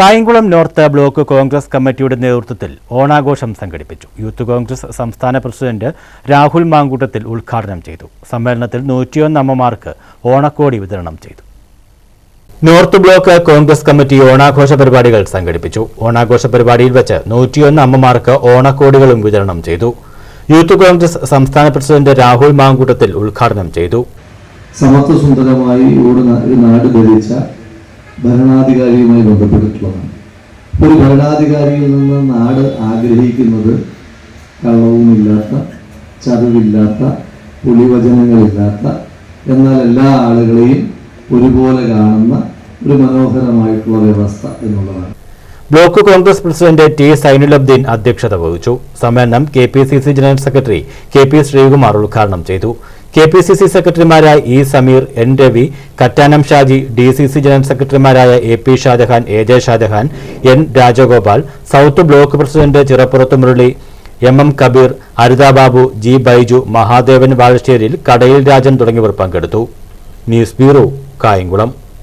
Kayamkulam north block Congress കമ്മിറ്റിയുടെ നേതൃത്വത്തിൽ ഓണാഘോഷം സംഘടിപ്പിച്ചു. യൂത്ത് കോൺഗ്രസ് സംസ്ഥാന പ്രസിഡന്റ് രാഹുൽ മാങ്കൂട്ടത്തിൽ ഉദ്ഘാടനം ചെയ്തു. സമ്മേളനത്തിൽ നൂറ്റിയൊന്ന് അമ്മമാർക്ക് ഓണക്കോടി വിതരണം ചെയ്തു. നോർത്ത് ബ്ലോക്ക് കോൺഗ്രസ് കമ്മിറ്റി ഓണാഘോഷ പരിപാടികൾ സംഘടിപ്പിച്ചു. ഓണാഘോഷ പരിപാടിയിൽ വെച്ച് നൂറ്റിയൊന്ന് അമ്മമാർക്ക് ഓണക്കോടികളും വിതരണം ചെയ്തു. യൂത്ത് കോൺഗ്രസ് സംസ്ഥാന പ്രസിഡന്റ് രാഹുൽ മാങ്കൂട്ടത്തിൽ ഉദ്ഘാടനം ചെയ്തു. സമത്വസുന്ദരമായി നാട് ഭരിച്ച ഭരണാധികാരിയുമായി ബന്ധപ്പെട്ടിട്ടുള്ളതാണ്. ഒരു ഭരണാധികാരിയിൽ നിന്ന് നാട് ആഗ്രഹിക്കുന്നത് കള്ളവുമില്ലാത്ത ചതവില്ലാത്ത പുളിവചനങ്ങളില്ലാത്ത എന്നാൽ എല്ലാ ആളുകളെയും ഒരുപോലെ കാണുന്ന ഒരു മനോഹരമായിട്ടുള്ള വ്യവസ്ഥ എന്നുള്ളതാണ്. Block Congress president T Zainulabdeen അധ്യക്ഷത വഹിച്ചു. സമ്മേളനം K P C C general secretary K P Sreekumar ഉദ്ഘാടനം ചെയ്തു. കെ പി സി സി സെക്രട്ടറിമാരായ E Sameer N Ravi Kattanam Shaji D C C general സെക്രട്ടറിമാരായ A P Shajahan A J Shajahan N Rajagopal south block president Chirappurath Murali M M Kabeer Aritha G Baiju Mahadevan Vazhasseril Kadayil Rajan തുടങ്ങിയവർ പങ്കെടുത്തു. News bureau Kayamkulam.